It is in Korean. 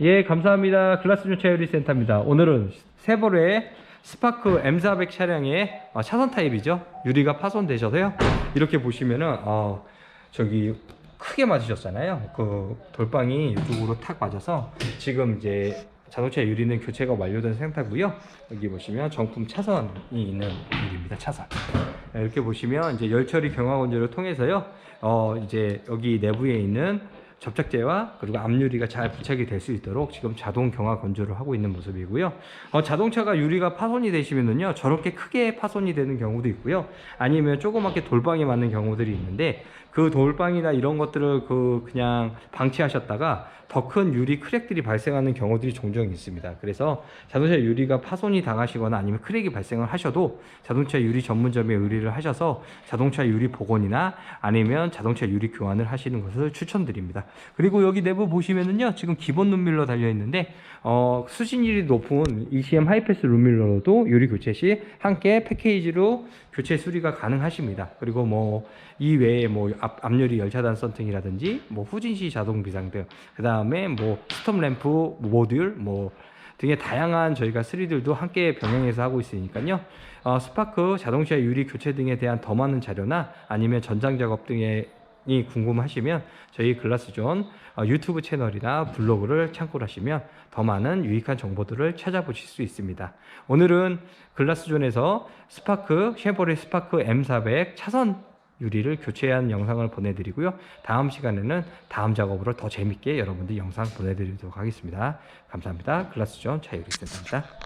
예, 감사합니다. 글라스존 차유리 센터입니다. 오늘은 세보레 스파크 M400 차량의 어, 차선 타입이죠. 유리가 파손되셔서요. 이렇게 보시면은 어, 저기 크게 맞으셨잖아요. 그 돌방이 이쪽으로 탁 맞아서 지금 이제 자동차 유리는 교체가 완료된 상태고요. 여기 보시면 정품 차선이 있는 유리입니다. 차선. 네, 이렇게 보시면 이제 열처리 경화 건조를 통해서요. 어 이제 여기 내부에 있는 접착제와 그리고 앞유리가 잘 부착이 될 수 있도록 지금 자동 경화 건조를 하고 있는 모습이고요. 어, 자동차가 유리가 파손이 되시면은요 저렇게 크게 파손이 되는 경우도 있고요. 아니면 조그맣게 돌방이 맞는 경우들이 있는데 그 돌방이나 이런 것들을 그 그냥 방치하셨다가 더 큰 유리 크랙들이 발생하는 경우들이 종종 있습니다. 그래서 자동차 유리가 파손이 당하시거나 아니면 크랙이 발생을 하셔도 자동차 유리 전문점에 의뢰를 하셔서 자동차 유리 복원이나 아니면 자동차 유리 교환을 하시는 것을 추천드립니다. 그리고 여기 내부 보시면은요 지금 기본 룸밀러 달려 있는데 어, 수신율이 높은 ECM 하이패스 룸밀러로도 유리 교체 시 함께 패키지로 교체 수리가 가능하십니다. 그리고 뭐 이 외에 뭐 앞, 앞유리 열차단 썬팅이라든지 뭐 후진시 자동 비상 등 그 다음에 뭐 스톱 램프 모듈 뭐 등의 다양한 저희가 3들도 함께 병행해서 하고 있으니까요. 어, 스파크 자동차 유리 교체 등에 대한 더 많은 자료나 아니면 전장 작업 등의 이 궁금하시면 저희 글라스존 어, 유튜브 채널이나 블로그를 참고를 하시면 더 많은 유익한 정보들을 찾아보실 수 있습니다. 오늘은 글라스존에서 스파크 쉐보레 스파크 M400 차선 유리를 교체한 영상을 보내드리고요. 다음 시간에는 다음 작업으로 더 재밌게 여러분들 영상 보내드리도록 하겠습니다. 감사합니다. 글라스존 차유리 센터입니다.